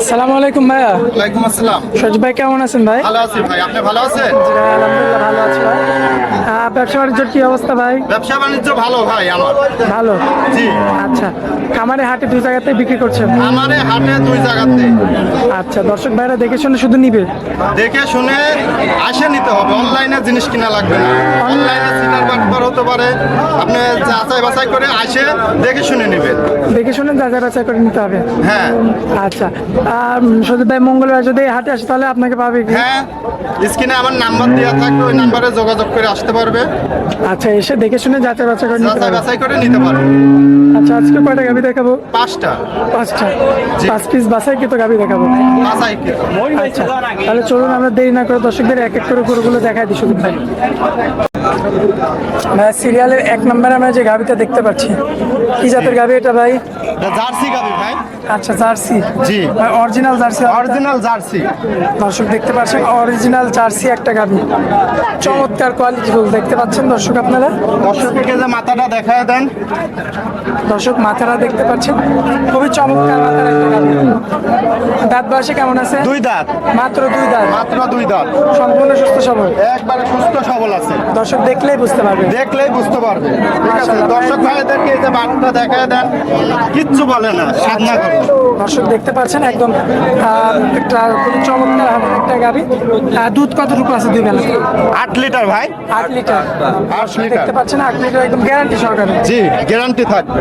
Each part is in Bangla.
আসসালামু আলাইকুম ভাইয়া। ওয়ালাইকুম আসসালাম। সজ ভাই কেমন আছেন ভাই? ভালো আছি ভাই আপনি ভালো আছেন? জি ভাই, আলহামদুলিল্লাহ ভালো আছি ভাই। ব্যবসা বাণিজ্যের কি অবস্থা ভাই? ব্যবসা বাণিজ্য ভালো ভাই আমার। ভালো? জি। আচ্ছা খামারে হাটে দুই জায়গাতে বিক্রি করছেন? আমারে হাটে দুই জায়গাতে আচ্ছা দর্শক ভাইরা দেখে শুনে শুধু নিবে? দেখে শুনে আসে নিতে হবে অনলাইনে জিনিস কিনা লাগবে না। অনলাইনে সিনার বাটবার হতে পারে আপনি যাচাই বাছাই করে আসে দেখে শুনে নেবেন। দেখে শুনে যাচাই বাছাই করে নিতে হবে? হ্যাঁ। আচ্ছা আর সজিত ভাই মঙ্গলবার যদি হাটে আসে তাহলে আপনাকে পাবে কি? হ্যাঁ স্ক্রিনে আমার নাম্বার দেওয়া থাকবে ওই নাম্বারে যোগাযোগ করে আসতে পারবে। আচ্ছা এসে দেখে শুনে যাচাই বাছাই করে নিতে পারবে। বাছাই করে নিতে পারবে। আচ্ছা আজকে কয়টা গাবি দেখাবো? পাঁচটা। পাঁচটা। পাঁচ পিস বাসায় কি তো গাবি দেখাবো। বাছাই। আচ্ছা তাহলে চলুন আমরা দেরি না করে দর্শকদের এক এক করে গরুগুলো দেখাই দিই শুধু ভাই। ভাই সিরিয়ালের এক নম্বরে আমরা যে গাবিটা দেখতে পাচ্ছি। কি জাতের গাবি এটা ভাই? জার্সি গাবি ভাই। আচ্ছা জার্সি? জি। Original jersey original jersey. দর্শক দেখতে পাচ্ছেন অরিজিনাল জার্সি একটা গাবি। চমৎকার কোয়ালিটি ফুল দেখতে পাচ্ছেন দর্শক আপনারা? দর্শককে যে মাথাটা দেখায় দেন। দর্শক মাথারা দেখতে পাচ্ছেন? খুবই চমৎকার মাথার একটা গাবি। দাঁত বয়সে কেমন আছে? দুই দাঁত। মাত্র দুই দাঁত। মাত্র দুই দাঁত। সম্পূর্ণ সুস্থ সবল? একবারে সুস্থ সবল আছে। দর্শক দেখলেই বুঝতে পারবে দেখলেই বুঝতে পারবে ঠিক আছে। দর্শক ভাইদেরকে এই যে বাটটা দেখায় দেন কিচ্ছু বলে না সাধনা করে। দর্শক দেখতে পাচ্ছেন একদম একটা খুবই চমৎকার একটা গাড়ি। দুধ কত রূপ আছে দুই বেলা? আট লিটার ভাই। আট লিটার। আট লিটার। দেখতে পাচ্ছেন আট লিটার একদম গ্যারান্টি সরকারের জি গ্যারান্টি থাকবে।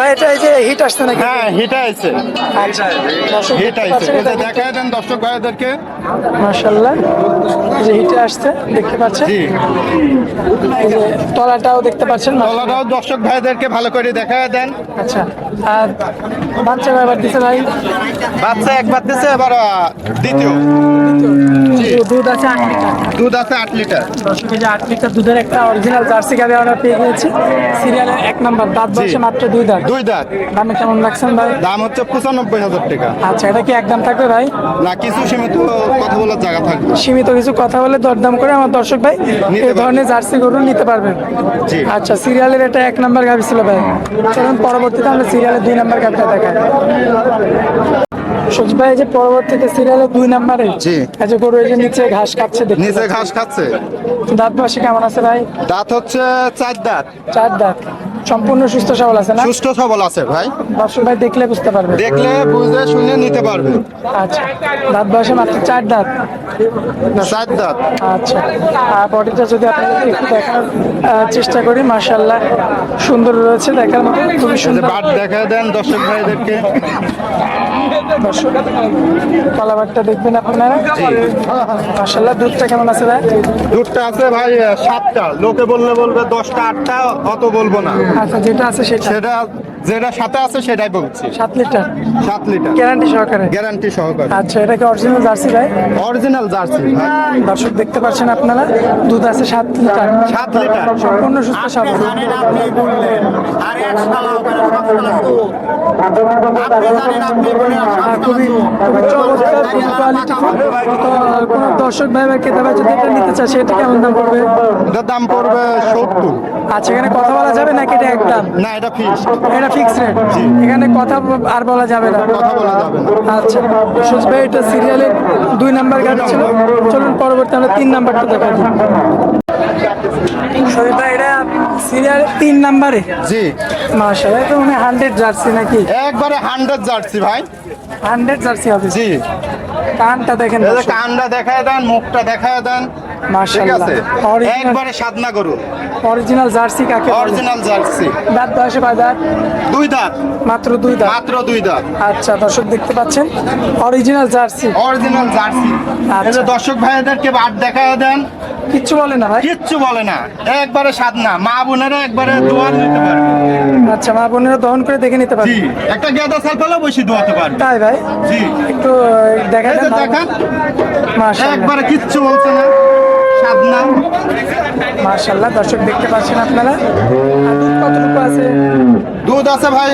ভাই এটা এই যে হিট আসছে নাকি? হ্যাঁ হিট আসছে। আচ্ছা। হিট আসছে। দেখায় দেন দর্শক ভাইদেরকে। মাশাল্লাহ এই যে হিটে আসছে দেখতে পাচ্ছেন? তলাটাও দেখতে পাচ্ছেন তলাটাও দর্শক ভাইদেরকে ভালো করে দেখায় দেন। আচ্ছা আর বাচ্চা ব্যাপার দিছে ভাই? বাচ্চা একবার দিছে এবার দ্বিতীয়। দুধ আছে আট লিটার। দুধ আছে আট লিটার। দর্শক যে আট লিটার দুধের একটা অরিজিনাল জার্সি গাড়ি আমরা পেয়ে গিয়েছি। সিরিয়ালের এক নাম্বার দাঁত বয়সে মাত্র দুই দাঁত। দুই দাঁত। দামে কেমন রাখছেন ভাই? দাম হচ্ছে পঁচানব্বই হাজার টাকা। আচ্ছা এটা কি একদম থাকবে ভাই? না কিছু সীমিত কথা বলার জায়গা থাকবে। সীমিত কিছু কথা বলে দরদাম করে আমার দর্শক ভাই এই ধরনের জার্সি গরু নিতে পারবেন আচ্ছা সিরিয়ালের এটা এক নাম্বার গাড়ি ছিল ভাই। চলুন পরবর্তীতে আমরা সিরিয়ালের দুই নাম্বার গাড়িটা দেখাই। সজি ভাই যে পরবর্তীতে সিরিয়ালের দুই নাম্বারে জি। যে গরু এই যে নিচে ঘাস খাচ্ছে নিচে ঘাস খাচ্ছে দাঁত বয়সে কেমন আছে ভাই? দাঁত হচ্ছে চার দাঁত। চার দাঁত। সম্পূর্ণ সুস্থ সবল আছে না? সুস্থ সবল আছে ভাই। দর্শক ভাই দেখলে বুঝতে পারবে। দেখলে বুঝে শুনে নিতে পারবে। আচ্ছা দাঁত বয়সে মাত্র চার দাঁত। চার দাঁত আচ্ছা। আর বডিটা যদি আপনাদের একটু দেখার চেষ্টা করি মার্শাল্লাহ সুন্দর রয়েছে দেখার মতো খুবই সুন্দর। বাট দেখা দেন দর্শক ভাইদেরকে। দর্শক কলাবারটা দেখবেন আপনারা। মার্শাল্লাহ দুধটা কেমন আছে ভাই? দুধটা আছে ভাই সাতটা। লোকে বললে বলবে দশটা আটটা অত বলব না। আচ্ছা যেটা আছে সেটা। সেটা যেটা সাথে আছে সেটাই বলছি। সাত লিটার? সাত লিটার। গ্যারান্টি সহকারে? গ্যারান্টি সহকারে। আচ্ছা এটা কি অরিজিনাল জার্সি ভাই? অরিজিনাল জার্সি দর্শক দেখতে পাচ্ছেন আপনারা দুধ আছে সাত লিটার। সাত লিটার। সম্পূর্ণ সুস্থ স্বাভাবিক খুবই খুবই চমৎকার কোয়ালিটি কোনো দর্শক ভাই বা ক্রেতা ভাই যদি এটা নিতে চায় সেটা কেমন দাম পড়বে? এটার দাম পড়বে সত্তর। আচ্ছা এখানে কথা বলা যাবে নাকি এটা একদম না এটা ফিক্স এটা ফিক্স রেট এখানে কথা আর বলা যাবে না। কথা বলা যাবে না। আচ্ছা। সুজ ভাই এটা সিরিয়ালের দুই নাম্বার গাড়ি ছিল। চলুন পরবর্তী আমরা তিন নাম্বারটা দেখা দিই ভাই এটা তিন নাম্বারে জি। মাশাআল্লাহ এটা মানে হান্ড্রেড জার্সি নাকি? একবারে হান্ড্রেড জার্সি ভাই। হান্ড্রেড জার্সি হবে। জি। কানটা দেখেন কানটা দেখায় দেন মুখটা দেখায় দেন। মাশাআল্লাহ। একবারে সাধনা করুন অরিজিনাল জার্সি কাকে অরিজিনাল জার্সি। দাঁত বয়সে পায় দাঁত? দুই দাঁত। মাত্র দুই দাঁত। মাত্র দুই দাঁত। আচ্ছা দর্শক দেখতে পাচ্ছেন? Original jersey. Original jersey. এই যে দর্শক ভাইদেরকে বাট দেখায় দেন। কিচ্ছু বলে না ভাই? কিচ্ছু বলে না। একবারে সাধনা। মা বোনেরা একবারে দোয়ার নিতে পারবে। আচ্ছা মা বোনেরা দহন করে দেখে নিতে পারে জি একটা গেদা সালপালেও বসে দোয়াতে পারবে। তাই ভাই? জি। একটু দেখা দেখান। একবারে কিচ্ছু বলছে না। সাধনা। মার্শাল্লাহ দর্শক দেখতে পাচ্ছেন আপনারা। দুধ কতটুকু আছে? দুধ আছে ভাই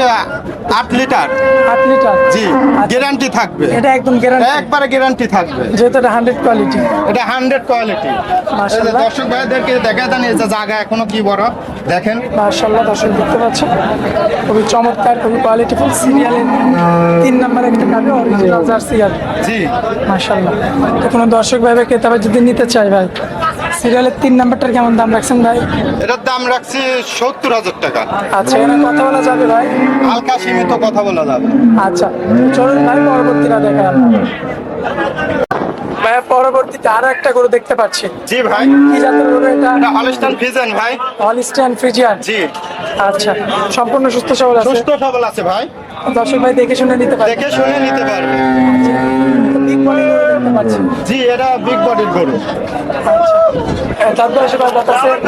আট লিটার? আট লিটার? জি গ্যারান্টি থাকবে। এটা একদম গ্যারান্টি একবারে গ্যারান্টি থাকবে। যেহেতু এটা হান্ড্রেড কোয়ালিটি এটা হান্ড্রেড কোয়ালিটি। দর্শক ভাইদেরকে দেখা দেন এই যে জায়গা এখনও কি বড়? দেখেন। মার্শাল্লাহ দর্শক দেখতে পাচ্ছেন? খুবই চমৎকার খুবই কোয়ালিটিফুল সিরিয়ালের তিন নম্বর একটা গাড়ি অরিজিনাল জার্সি গাড়ি জি। মার্শাল্লাহ কোনো দর্শক ভাইবে ক্রেতাবা যদি নিতে চাই ভাই সিরিয়ালের তিন নাম্বারটার কেমন দাম রাখছেন ভাই? এটার দাম রাখছি সত্তর হাজার টাকা। আচ্ছা এখানে কথা বলা যাবে ভাই? হালকা সীমিত কথা বলা যাবে। আচ্ছা চলুন ভাই পরবর্তীটা দেখে পরবর্তীতে আরও একটা গরু দেখতে পাচ্ছি। জি ভাই। কি জাতের গরু এটা? এটা হলস্টান ভাই। ফ্রিজিয়ান জি। আচ্ছা সম্পূর্ণ সুস্থ সবল আছে? সুস্থ সবল আছে ভাই। দর্শক ভাই দেখে শুনে নিতে পারে দেখে শুনে নিতে পারবে গরু দেখতে পাচ্ছি জি এটা বিগ বডির গরু।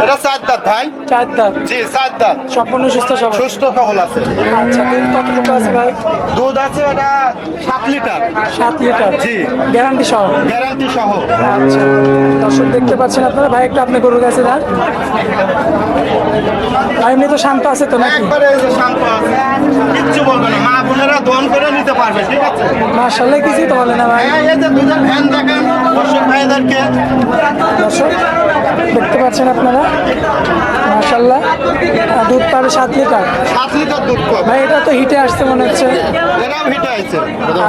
এটা চার দাঁত ভাই। চার দাঁত? জি চার দাঁত। সম্পূর্ণ সুস্থ সবল? সুস্থ সবল আছে। আচ্ছা দুধ কতটুকু আছে ভাই? দুধ আছে এটা সাত লিটার। সাত লিটার? জি। গ্যারান্টি সহ? গ্যারান্টি সহ। আচ্ছা দর্শক দেখতে পাচ্ছেন আপনারা? ভাই একটু আপনি গরুর কাছে যান। এমনি তো শান্ত আছে তো নাকি? একবারে শান্ত আছে কিচ্ছু বলবে না। মা বোনেরা দন করে নিতে পারবে ঠিক আছে? মার্শাল্লাহ কিছুই তো বলে না ভাই। হ্যাঁ, এই যে দুধের ফ্যান দেখেন দর্শক ভাইদেরকে। দেখতে পাচ্ছেন আপনারা? মার্শাল্লাহ দুধ পাবে সাত লিটার। সাত লিটার দুধ ভাই এটা তো হিটে আসছে মনে হচ্ছে।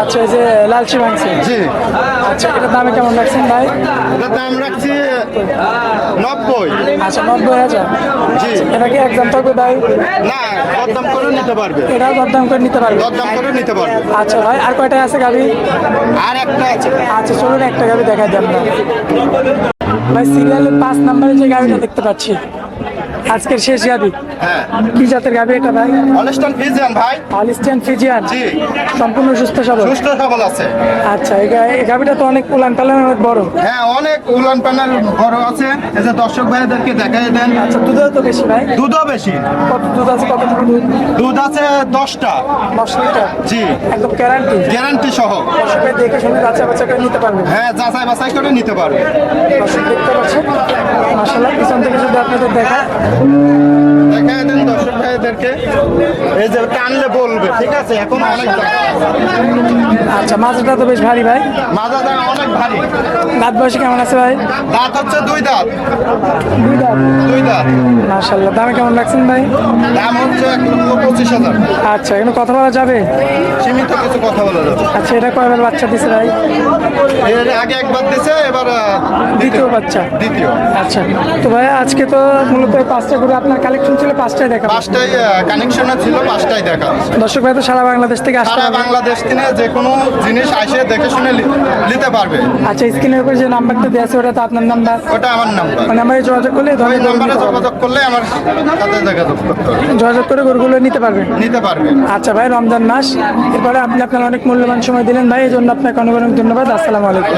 আচ্ছা এই যে লালচি মাংস। জি। আচ্ছা এটার দামে কেমন রাখছেন ভাই? এটার দাম রাখছি নব্বই। আচ্ছা নব্বই হাজার। জি। এটা কি একদম থাকবে ভাই? না দরদাম করে নিতে পারবে। এটাও দরদাম করে নিতে পারবে। দরদাম করে নিতে পারবে। আচ্ছা ভাই আর কয়টা আছে গাবি? আর একটা আছে। আচ্ছা চলুন একটা গাড়ি দেখা দেন ভাই সিরিয়ালের পাঁচ নাম্বারের যে গাড়িটা দেখতে পাচ্ছি। আজকের শেষ গাড়ি হ্যাঁ। কি জাতের গাড়ি এটা ভাই? হলস্টান ফিজিয়ান ভাই। Holstein Friesian? জি। সম্পূর্ণ সুস্থ সবল? সুস্থ সবল আছে। আচ্ছা এই গা- এই গাড়িটা তো অনেক উলান পালান অনেক বড়। হ্যাঁ অনেক উলান প্যানেল বড় আছে। এই যে দর্শক ভাইদেরকে দেখাই দেন। আচ্ছা দুধও তো বেশি ভাই? দুধও বেশি। কত দুধ আছে কত দুধ? দুধ আছে দশটা। দশ লিটার? জি। একদম গ্যারান্টি গ্যারান্টি সহ। দর্শকের দেখে শুনে বাচ্চা বাচ্চা করে নিতে পারবে হ্যাঁ যাচাই বাছাই করে নিতে পারবে। দেখতে পাচ্ছেন? মাসাল্লাহ পিছন থেকে যদি আপনাদের দেখা দেখাই দেন দর্শক ভাইদেরকে। এই যে টানলে বলবে ঠিক আছে? এখন অনেক আচ্ছা মাছটা তো বেশ ভারী ভাই। মাজা অনেক ভারী। দাঁত বয়সে কেমন আছে ভাই? দাঁত হচ্ছে দুই দাঁত। দুই দাঁত। দুই দাঁত। মাসাল্লাহ দামে কেমন রাখছেন ভাই? দাম হচ্ছে এক লক্ষ পঁচিশ হাজার। আচ্ছা এখানে কথা বলা যাবে? সীমিত কিছু কথা বলা যাবে। আচ্ছা এটা কয়বার বাচ্চা দিছে ভাই? এর আগে একবার দিছে এবার দ্বিতীয়। বাচ্চা। দ্বিতীয়। আচ্ছা তো ভাই আজকে তো মূলত এই পাঁচটা করে আপনার কালেকশন ছিল পাঁচটাই দেখা পাঁচটাই কানেকশনে ছিল পাঁচটাই দেখা দর্শক ভাই তো সারা বাংলাদেশ থেকে সারা বাংলাদেশ থেকে যে কোনো জিনিস আসে দেখে শুনে নিতে পারবে। আচ্ছা স্ক্রিনের উপরে যে নাম্বারটা দেওয়া আছে ওটা তো আপনার নাম্বার ওটা আমার নাম্বার ওই নাম্বারে যোগাযোগ করলে ওই নাম্বারে যোগাযোগ করলে আমার সাথে যোগাযোগ করতে হবে। যোগাযোগ করে গরুগুলো নিতে পারবেন নিতে পারবে। আচ্ছা ভাই রমজান মাস। এরপরে আপনি আপনার অনেক মূল্যবান সময় দিলেন ভাই এই জন্য আপনাকে অনেক অনেক ধন্যবাদ। আসসালামু আলাইকুম।